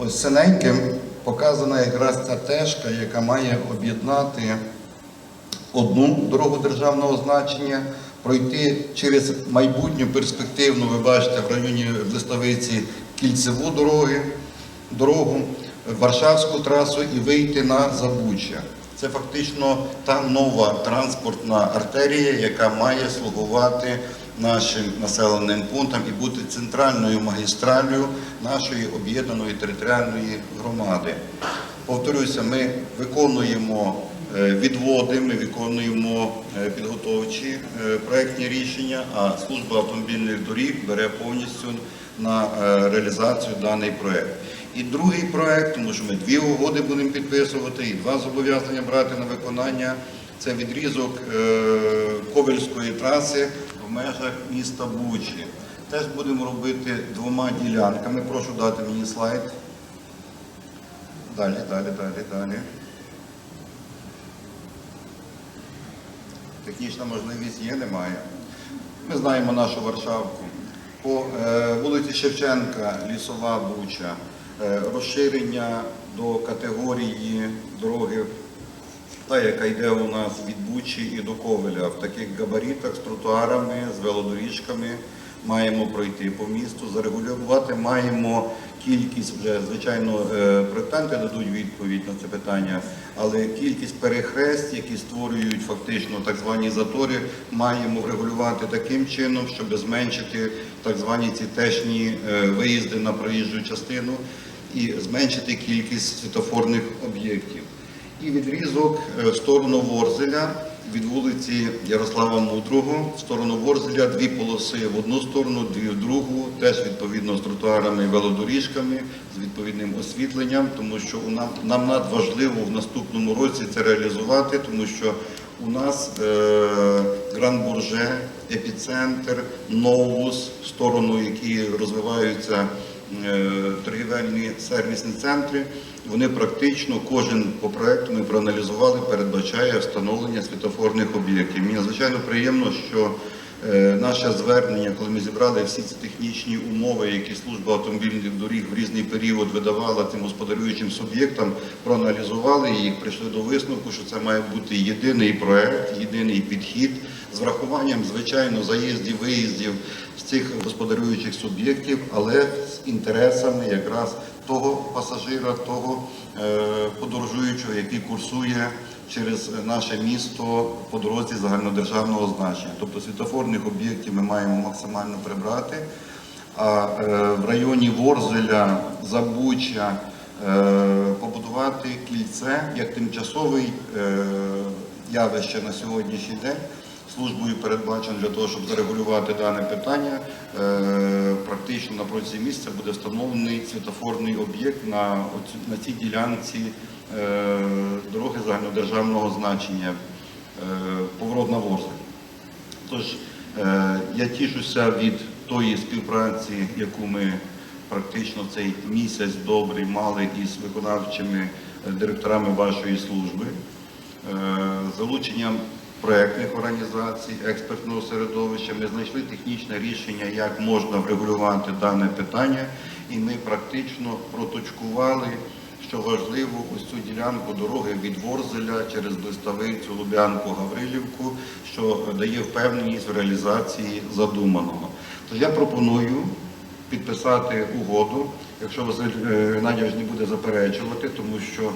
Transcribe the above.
Ось синеньким показана якраз ця тежка, яка має об'єднати одну дорогу державного значення, пройти через майбутню перспективну, ви бачите, в районі Листовиці кільцеву дороги, дорогу, Варшавську трасу і вийти на Забуччя. Це фактично та нова транспортна артерія, яка має слугувати нашим населеним пунктам і бути центральною магістраллю нашої об'єднаної територіальної громади. Повторюся, ми виконуємо е, відводи, ми виконуємо е, підготовчі е, проектні рішення, а служба автомобільних доріг бере повністю на е, реалізацію даний проект. І другий проект, тому що ми дві угоди будемо підписувати, і два зобов'язання брати на виконання. Це відрізок е, Ковельської траси в межах міста Бучі. Теж будемо робити двома ділянками. Прошу дати мені слайд. Далі, далі, далі, далі. Технічна можливість є, немає. Ми знаємо нашу Варшавку. По е, вулиці Шевченка, Лісова Буча, е, розширення до категорії дороги, та, яка йде у нас від Бучі і до Ковеля, в таких габаритах з тротуарами, з велодоріжками маємо пройти по місту, зарегулювати маємо кількість вже, звичайно, е, проєктанти дадуть відповідь на це питання, але кількість перехрест, які створюють фактично так звані затори, маємо врегулювати таким чином, щоб зменшити так звані ці тешні е, виїзди на проїжджу частину і зменшити кількість світофорних об'єктів. І відрізок е, в сторону Ворзеля від вулиці Ярослава Мудрого в сторону Ворзеля дві полоси. В одну сторону, дві в другу, теж відповідно з тротуарами і велодоріжками, з відповідним освітленням, тому що нам, нам надважливо в наступному році це реалізувати, тому що у нас е, Гран-Бурже, епіцентр, Новус, сторону, які розвиваються торгівельні сервісні центри, вони практично кожен по проекту ми проаналізували, передбачає встановлення світофорних об'єктів. Мені надзвичайно приємно, що е, наше звернення, коли ми зібрали всі ці технічні умови, які служба автомобільних доріг в різний період видавала цим господарюючим суб'єктам, проаналізували їх, прийшли до висновку, що це має бути єдиний проект, єдиний підхід. З врахуванням, звичайно, заїздів, виїздів з цих господарюючих суб'єктів, але з інтересами якраз того пасажира, того е, подорожуючого, який курсує через наше місто по дорозі загальнодержавного значення. Тобто світофорних об'єктів ми маємо максимально прибрати. А е, в районі Ворзеля, Забуча е, побудувати кільце як тимчасовий е, явище на сьогоднішній день. Службою передбачено для того, щоб зарегулювати дане питання. Е, Практично на протязі місяця буде встановлений світофорний об'єкт на, на цій ділянці е, дороги загальнодержавного значення е, поворот на. Тож я тішуся від тої співпраці, яку ми практично цей місяць добрий мали із виконавчими директорами вашої служби, залученням проектних організацій, експертного середовища. Ми знайшли технічне рішення, як можна врегулювати дане питання, і ми практично проточкували що важливо, ось цю ділянку дороги від Ворзеля через Блиставицю, Лубянку, Гаврилівку, що дає впевненість в реалізації задуманого. Тож я пропоную підписати угоду, якщо Василь е, Геннадійович не буде заперечувати, тому що